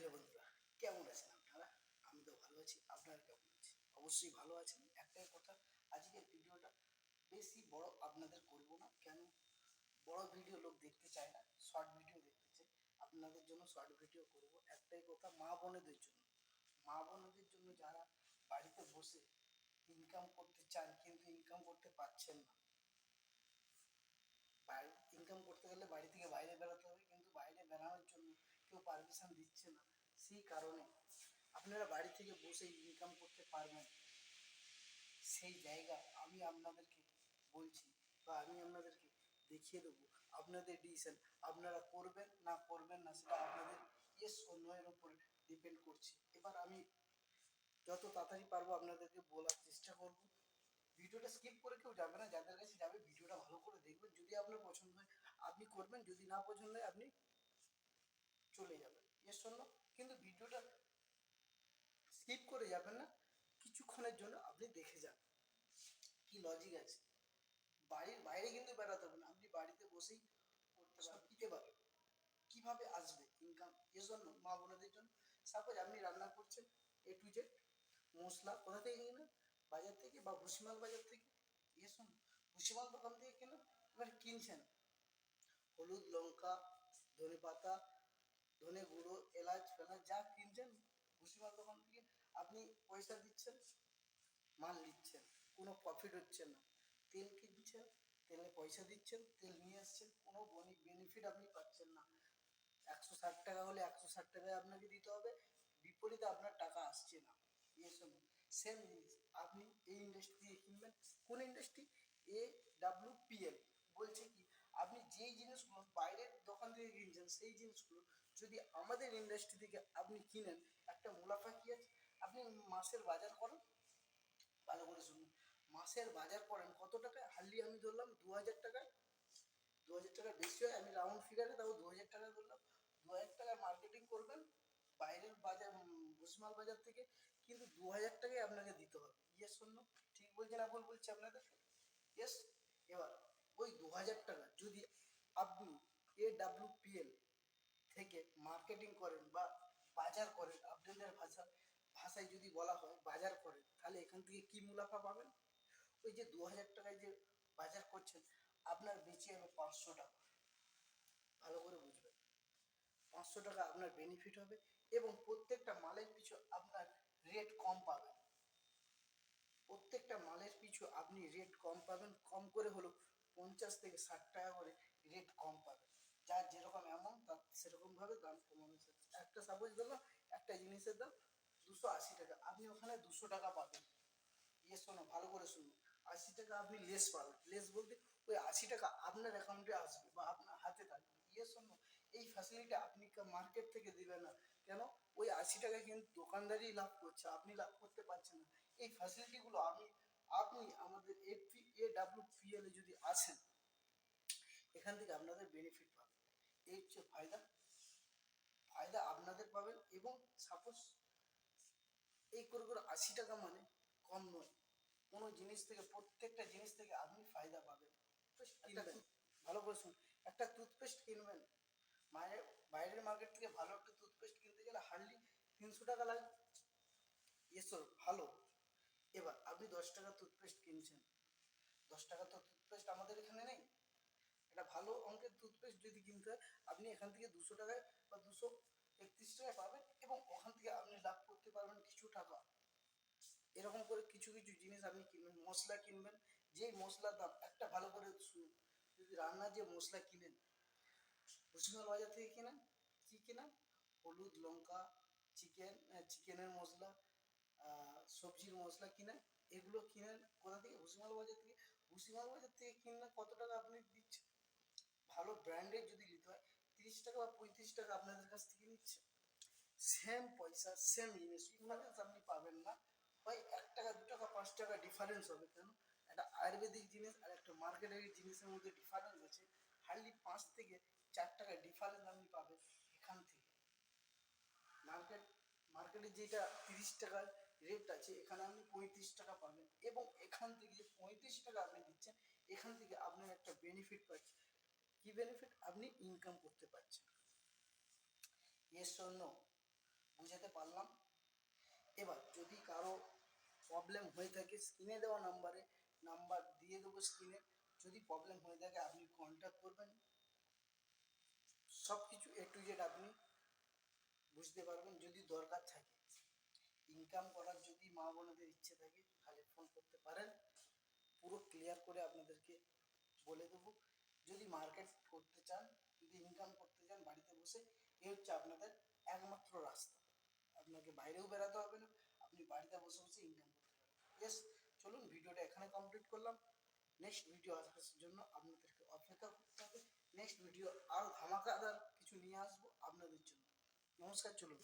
Hello বন্ধুরা, কেমন আছেন আপনারা? আমি তো ভালো আছি, আপনারা কেমন আছেন? অবশ্যই ভালো আছেন। একটাই কথা, আজকের ভিডিওটা বেশি বড় আপনাদের করব না, কেন? বড় ভিডিও লোক দেখতে চায় না, শর্ট ভিডিও দেখতে চায়। আপনাদের জন্য শর্ট ভিডিও করব। একটাই কথা, মা বোনেদের জন্য। মা বোনেদের জন্য যারা বাড়িতে বসে ইনকাম করতে চান, কিন্তু ইনকাম করতে পারছেন না। ইনকাম করতে গেলে বাড়ি থেকে বাইরে বেরোতে হবে, কিন্তু বাইরে বেরানোর জন্য কেউ পারমিশন দিচ্ছে না। সেই কারণে আপনারা বাড়ি থেকে বসে ইনকাম করতে পারবেন। সেই জায়গা আমি আপনাদেরকে বলছি বা আমি আপনাদেরকে দেখিয়ে দেবো। আপনাদের ডিসিশন আপনারা করবেন না করবেন না সেটা আপনাদের ইয়েস ও নয়ের উপর ডিপেন্ড করছে। এবার আমি যত তাড়াতাড়ি পারব আপনাদেরকে বলার চেষ্টা করব। ভিডিওটা স্কিপ করে কেউ যাবে না, যাদের কাছে যাবে ভিডিওটা ভালো করে দেখবেন। যদি আপনার পছন্দ হয়, আপনি করবেন। যদি না পছন্দ হয়, আপনি চলে যাবেন। এর জন্য কিন্তু ভিডিওটা স্কিপ করে যাবেন না। কিছুক্ষণের জন্য আপনি দেখে যান কি লজিক আছে। বাড়ির বাইরে কিন্তু বেড়াতে হবে না। আপনি বাড়িতে বসেই করতে দিতে পারবেন। কীভাবে আসবে ইনকাম মা জন্য। সাপোজ আপনি রান্না করছেন এ টু জেড মশলা কোথা থেকে কিনেন বাজার থেকে বা ভুসিমাল বাজার থেকে? এ শুনুন ভুসিমাল দোকান থেকে কিনেন এবার কিনছেন। হলুদ, লঙ্কা ধনে পাতা ধনে গুঁড়ো, এলাচ ফেলাচ যা কিনছেন ভুসিমাল দোকান থেকে আপনি পয়সা দিচ্ছেন, মাল নিচ্ছেন, কোনো প্রফিট হচ্ছে না। তেল কিনছেন, তেলে পয়সা দিচ্ছেন, তেল নিয়ে আসছেন, কোনো বেনিফিট আপনি পাচ্ছেন না। একশো ষাট টাকা হলে একশো ষাট টাকায় আপনাকে দিতে হবে, বিপরীতে আপনার টাকা আসছে না। শুনুন সেম জিনিস, আপনি এই ইন্ডাস্ট্রি থেকে কিনবেন, কোন ইন্ডাস্ট্রি এ ডাব্লিউ পিএল বলছে কি, আপনি যেই জিনিসগুলো বাইরের দোকান থেকে কিনছেন, সেই জিনিসগুলো যদি আমাদের ইন্ডাস্ট্রি থেকে আপনি কিনেন, একটা মুনাফা কি আছে? আপনি মাসের বাজার করেন? ভালো করে শুনুন। মাসের বাজার করেন, কত টাকা হার্লি আমি ধরলাম দু হাজার টাকায়। দু হাজার টাকা বেশি হয়, আমি রাউন্ড ফিগারে তাও দু হাজার টাকা ধরলাম। দু হাজার টাকার মার্কেটিং করবেন, বাইরের বাজার ভুসমাল বাজার থেকে কিন্তু দু হাজার টাকাই আপনাকে দিতে হবে। ইয়েস শূন্য ঠিক বলছি না ভুল বলছি আপনাদের? ইয়েস এবার, ওই দু হাজার টাকা যদি আপনি এ ডাব্লিউ থেকে মার্কেটিং করেন বা বাজার করেন, আপনাদের ভাষা, ভাষায় যদি বলা হয় বাজার করেন, তাহলে এখান থেকে কি মুনাফা পাবেন? ওই যে দু হাজার টাকায় যে বাজার করছেন, আপনার বেঁচে যাবে পাঁচশো টাকা। ভালো করে বুঝবেন। পাঁচশো টাকা আপনার বেনিফিট হবে এবং প্রত্যেকটা মালের পিছু আপনার রেট কম পাবেন। প্রত্যেকটা মালের পিছু আপনি রেট কম পাবেন, কম করে হলো পঞ্চাশ থেকে ষাট টাকা করে রেট কম পাবেন। যার যেরকম অ্যামাউন্ট তার সেরকমভাবে দাম কমানো একটা সাপোজ ধরলাম একটা জিনিসের দাম দুশো আশি টাকা, আপনি ওখানে দুশো টাকা পাবেন। ইয়ে শোনো, ভালো করে শুনুন আশি টাকা আপনি লেস পাবেন। লেস বলতে ওই আশি টাকা আপনার অ্যাকাউন্টে আসবে বা আপনার হাতে থাকবে। ইয়ে শোনো, এই ফ্যাসিলিটি আপনি মার্কেট থেকে দিবেন না। কেন? ওই আশি টাকা কিন্তু দোকানদারই লাভ করছে, আপনি লাভ করতে পারছেন না। এই ফ্যাসিলিটিগুলো আমি আপনি আমাদের এপি এ ডাব্লিউ পিএল এ যদি আসেন, এখান থেকে আপনাদের বেনিফিট পাবেন। এই হচ্ছে ফায়দা ফায়দা আপনাদের পাবেন এবং সাপোজ এই করে করে আশি টাকা মানে কম নয়। কোনো জিনিস থেকে প্রত্যেকটা জিনিস থেকে আপনি ফায়দা পাবেন। ভালো করে শুনুন। একটা টুথপেস্ট কিনবেন মায়ের বাইরের মার্কেট থেকে ভালো একটা টুথপেস্ট কিনতে গেলে হার্ডলি তিনশো টাকা লাগে। এসো ভালো। এবার আপনি দশ টাকা টুথপেস্ট কিনছেন। দশ টাকা তো টুথপেস্ট আমাদের এখানে নেই। একটা ভালো অঙ্কের টুথপেস্ট যদি কিনতে হয় আপনি এখান থেকে দুশো টাকায় বা দুশো একত্রিশ টাকায় পাবেন এবং ওখান থেকে আপনি লাভ করতে পারবেন কিছু টাকা। এরকম করে কিছু কিছু জিনিস আপনি কিনবেন, মশলা কিনবেন। যেই মশলার দাম, একটা ভালো করে শুনুন। যদি রান্নার যে মশলা কিনেন ভুসিমাল বাজার থেকে কেনেন, কী কেনেন? হলুদ, লঙ্কা, চিকেন চিকেনের মশলা সবজির মশলা কিনেন, এগুলো কিনেন কোথা থেকে? ভুসিমাল বাজার থেকে। ভুসিমাল বাজার থেকে কিনলে কত টাকা আপনি দিচ্ছেন? ভালো ব্র্যান্ডের যদি নিতে হয় তিরিশ টাকা বা পঁয়ত্রিশ টাকা আপনাদের কাছ থেকে নিচ্ছে। সেম পয়সা সেম জিনিস ডিফারেন্স আপনি পাবেন না। হয় এক টাকা, দু টাকা, পাঁচ টাকা ডিফারেন্স হবে কেন? একটা আয়ুর্বেদিক জিনিস আর একটা মার্কেটের জিনিসের মধ্যে ডিফারেন্স আছে। হার্ডলি পাঁচ থেকে চার টাকা ডিফারেন্স আপনি পাবেন এখান থেকে। মার্কেট মার্কেটে যেটা তিরিশ টাকার রেট আছে, এখানে আপনি পঁয়ত্রিশ টাকা পাবেন। এবং এখান থেকে যে পঁয়ত্রিশ টাকা আপনি দিচ্ছেন, এখান থেকে আপনার একটা বেনিফিট পাচ্ছেন। কি বেনিফিট আপনি ইনকাম করতে পারছেন? ইয়েস নো বোঝাতে পারলাম? এবার যদি কারও প্রবলেম হয়ে থাকে স্ক্রিনে দেওয়া নাম্বারে নাম্বার দিয়ে দেবো স্ক্রিনে যদি প্রবলেম হয়ে থাকে, আপনি কন্ট্যাক্ট করবেন। সব কিছু এ টু জেড আপনি বুঝতে পারবেন যদি দরকার থাকে। ইনকাম করার যদি মা বোনদের ইচ্ছে থাকে, তাহলে ফোন করতে পারেন। পুরো ক্লিয়ার করে আপনাদেরকে মার্কেট করতে চান, যদি ইনকাম করতে চান, বাড়িতে বসে, এ হচ্ছে আপনাদের একমাত্র রাস্তা। আপনাকে বাইরেও বেরাতে হবে না, আপনি বাড়িতে বসে বসে ইনকাম করতে পারবেন। ইয়েস চলুন, ভিডিওটা এখানে কমপ্লিট করলাম। নেক্সট ভিডিও আসার জন্য আপনাদেরকে অপেক্ষা করতে হবে। নেক্সট ভিডিও আরও ধামাকাদার কিছু নিয়ে আসব আপনাদের জন্য। নমস্কার, চলুন।